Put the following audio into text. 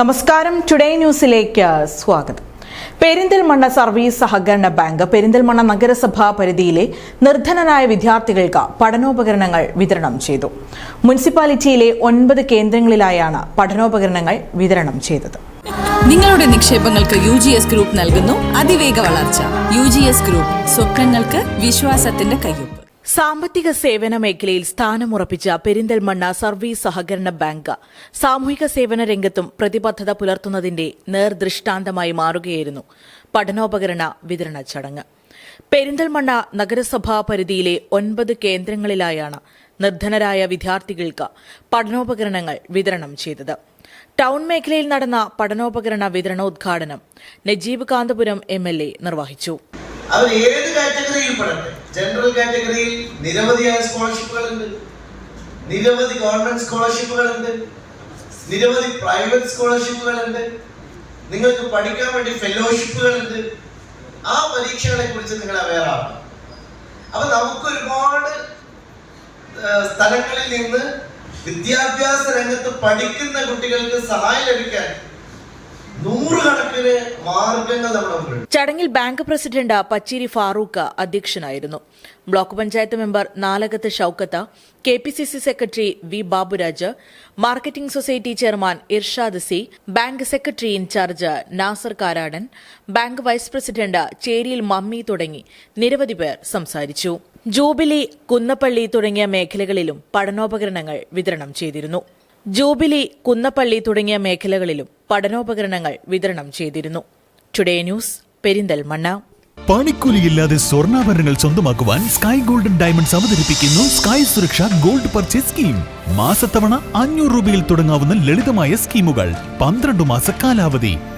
നമസ്കാരം. ടുഡേ ന്യൂസിലേക്ക് സ്വാഗതം. പെരിന്തൽമണ്ണ സർവീസ് സഹകരണ ബാങ്ക് പെരിന്തൽമണ്ണ നഗരസഭാ പരിധിയിലെ നിർധനനായ വിദ്യാർത്ഥികൾക്ക് പഠനോപകരണങ്ങൾ വിതരണം ചെയ്തു. മുനിസിപ്പാലിറ്റിയിലെ ഒൻപത് കേന്ദ്രങ്ങളിലായാണ് പഠനോപകരണങ്ങൾ വിതരണം ചെയ്തത്. നിങ്ങളുടെ നിക്ഷേപങ്ങൾക്ക് യു ജി എസ് ഗ്രൂപ്പ് നൽകുന്നു. അതിവേഗ വളർച്ച. യു ജി എസ് ഗ്രൂപ്പ് സ്വപ്നങ്ങൾക്ക് വിശ്വാസത്തിന്റെ കയ്യൊപ്പ്. സാമ്പത്തിക സേവന മേഖലയിൽ സ്ഥാനമുറപ്പിച്ച പെരിന്തൽമണ്ണ സർവീസ് സഹകരണ ബാങ്ക് സാമൂഹിക സേവന രംഗത്തും പ്രതിബദ്ധത പുലർത്തുന്നതിന്റെ നേർദൃഷ്ടാന്തമായി മാറുകയായിരുന്നു പഠനോപകരണ വിതരണ ചടങ്ങ്. പെരിന്തൽമണ്ണ നഗരസഭാ പരിധിയിലെ ഒൻപത് കേന്ദ്രങ്ങളിലായാണ് നിർധനരായ വിദ്യാർത്ഥികൾക്ക് പഠനോപകരണങ്ങൾ വിതരണം ചെയ്തത്. ടൗൺ മേഖലയിൽ നടന്ന പഠനോപകരണ വിതരണോദ്ഘാടനം നജീബ് കാന്തപുരം എം നിർവഹിച്ചു. അവർ ഏത് കാറ്റഗറിയിൽ പെടട്ടെ? ജനറൽ കാറ്റഗറിയിൽ നിരവധിയായ സ്കോളർഷിപ്പുകൾ ഉണ്ട് നിരവധി ഗവൺമെന്റ് സ്കോളർഷിപ്പുകൾ ഉണ്ട് നിരവധി പ്രൈവറ്റ് സ്കോളർഷിപ്പുകൾ ഉണ്ട് നിങ്ങൾക്ക് പഠിക്കാൻ വേണ്ടി ഫെലോഷിപ്പുകൾ ഉണ്ട് ആ പരീക്ഷകളെ കുറിച്ച് നിങ്ങൾ അവെയർ ആവണം. അപ്പൊ നമുക്ക് ഒരുപാട് സ്ഥലങ്ങളിൽ നിന്ന് വിദ്യാഭ്യാസ രംഗത്ത് പഠിക്കുന്ന കുട്ടികൾക്ക് സഹായം ലഭിക്കാൻ ചടങ്ങിൽ ബാങ്ക് പ്രസിഡന്റ് പച്ചേരി ഫാറൂഖ് അധ്യക്ഷനായിരുന്നു. Block panchayat member Nalakath Shoukath K P C C secretary V Baburaj marketing society chairman Irshad C bank secretary incharge Nasar Karadan bank vice president ചേരിയിൽ Mammi തുടങ്ങി നിരവധി പേർ സംസാരിച്ചു. ജൂബിലി കുന്നപ്പള്ളി തുടങ്ങിയ മേഖലകളിലും പഠനോപകരണങ്ങൾ വിതരണം ചെയ്തിരുന്നു. ജൂബിലി കുന്നപ്പള്ളി തുടങ്ങിയ മേഖലകളിലും പഠനോപകരണങ്ങൾ വിതരണം ചെയ്തിരുന്നു. Today news Perinthalmanna. പണിക്കൂലിയില്ലാതെ സ്വർണാഭരണങ്ങൾ സ്വന്തമാക്കുവാൻ സ്കൈ ഗോൾഡൻ ഡയമണ്ട്സ് അവതരിപ്പിക്കുന്നു സ്കൈ സുരക്ഷ ഗോൾഡ് പർച്ചേസ് സ്കീം മാസത്തവണ അഞ്ഞൂറ് രൂപയിൽ തുടങ്ങാവുന്ന ലളിതമായ സ്കീമുകൾ പന്ത്രണ്ട് മാസ കാലാവധി.